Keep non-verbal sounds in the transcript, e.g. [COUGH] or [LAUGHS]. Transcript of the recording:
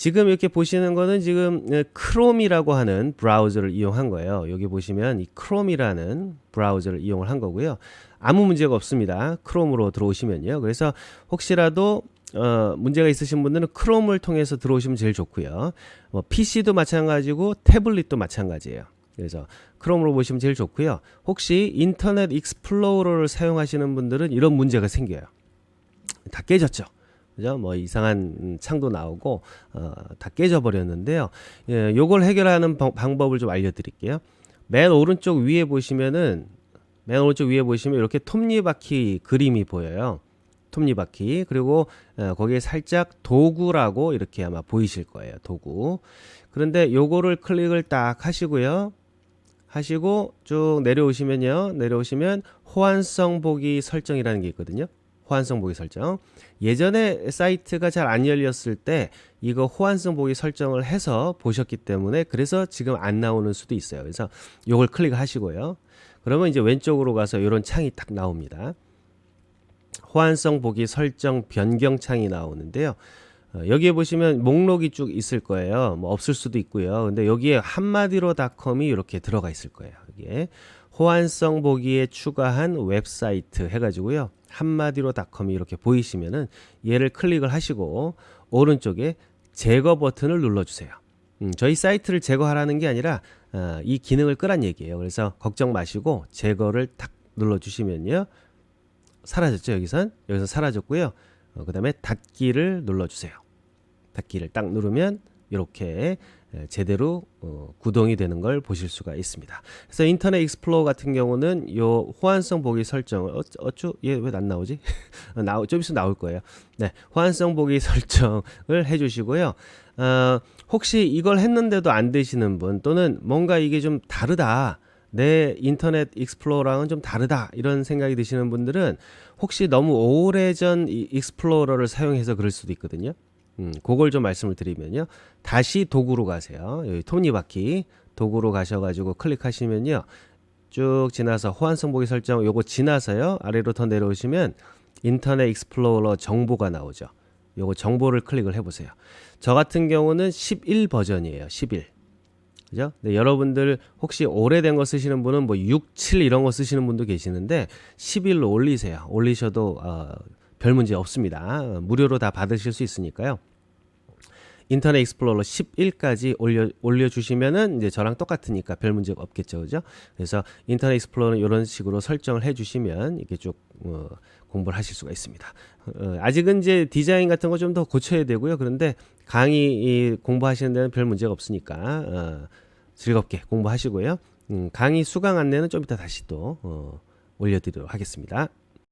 지금 이렇게 보시는 거는 지금 어, 크롬이라고 하는 브라우저를 이용한 거예요. 여기 보시면 이 크롬이라는 브라우저를 이용을 한 거고요. 아무 문제가 없습니다. 크롬으로 들어오시면요. 그래서 혹시라도 어, 문제가 있으신 분들은 크롬을 통해서 들어오시면 제일 좋고요. 뭐 PC도 마찬가지고 태블릿도 마찬가지예요. 그래서 크롬으로 보시면 제일 좋고요. 혹시 인터넷 익스플로러를 사용하시는 분들은 이런 문제가 생겨요. 다 깨졌죠. 그죠? 뭐 이상한 창도 나오고 어, 다 깨져 버렸는데요. 예, 요걸 해결하는 방, 방법을 좀 알려드릴게요. 맨 오른쪽 위에 보시면은 맨 오른쪽 위에 보시면 이렇게 톱니바퀴 그림이 보여요. 톱니바퀴 그리고 어, 거기에 살짝 도구라고 이렇게 아마 보이실 거예요. 도구. 그런데 요거를 클릭을 딱 하시고요. 하시고 쭉 내려오시면요. 내려오시면 호환성 보기 설정이라는 게 있거든요. 호환성 보기 설정. 예전에 사이트가 잘 안 열렸을 때 이거 호환성 보기 설정을 해서 보셨기 때문에 그래서 지금 안 나오는 수도 있어요. 그래서 요걸 클릭하시고요. 그러면 이제 왼쪽으로 가서 이런 창이 딱 나옵니다. 호환성 보기 설정 변경 창이 나오는데요. 어, 여기에 보시면 목록이 쭉 있을 거예요. 뭐 없을 수도 있고요. 근데 여기에 한마디로닷컴이 이렇게 들어가 있을 거예요. 여기에 호환성 보기에 추가한 웹사이트 해가지고요. 한마디로 닷컴이 이렇게 보이시면은 얘를 클릭을 하시고 오른쪽에 제거 버튼을 눌러주세요. 음, 저희 사이트를 제거하라는 게 아니라 어, 이 기능을 끄란 얘기예요. 그래서 걱정 마시고 제거를 탁 눌러주시면요. 사라졌죠 여기선 여기서 사라졌고요. 어, 그 다음에 닫기를 눌러주세요. 닫기를 딱 누르면 이렇게 에, 제대로 어, 구동이 되는 걸 보실 수가 있습니다. 그래서 인터넷 익스플로러 같은 경우는 요 호환성 보기 설정을 어, 어쭈 얘 왜 안 나오지? [LAUGHS] 어, 나오 좀 있으면 나올 거예요. 네, 호환성 보기 [LAUGHS] 설정을 해주시고요. 어, 혹시 이걸 했는데도 안 되시는 분 또는 뭔가 이게 좀 다르다. 내 인터넷 익스플로러랑은 좀 다르다 이런 생각이 드시는 분들은 혹시 너무 오래전 이 익스플로러를 사용해서 그럴 수도 있거든요. 음, 그걸 좀 말씀을 드리면요. 다시 도구로 가세요. 여기 톱니바퀴 도구로 가셔가지고 클릭하시면요. 쭉 지나서 호환성 보기 설정 요거 지나서요. 아래로 더 내려오시면 인터넷 익스플로러 정보가 나오죠. 요거 정보를 클릭을 해보세요. 저 같은 경우는 11 버전이에요. 11. 그죠? 네, 여러분들 혹시 오래된 거 쓰시는 분은 뭐 6, 7 이런 거 쓰시는 분도 계시는데 11로 올리세요. 올리셔도 어, 별 문제 없습니다. 어, 무료로 다 받으실 수 있으니까요. 인터넷 익스플로러 11까지 올려 올려 주시면은 이제 저랑 똑같으니까 별 문제가 없겠죠. 그죠? 그래서 인터넷 익스플로러는 이런 식으로 설정을 해 주시면 이렇게 쭉 어, 공부를 하실 수가 있습니다. 어, 아직은 이제 디자인 같은 거 좀 더 고쳐야 되고요. 그런데 강의 이 공부하시는 데는 별 문제가 없으니까 어, 즐겁게 공부하시고요. 음, 강의 수강 안내는 좀 이따 다시 또 어, 올려드리도록 하겠습니다.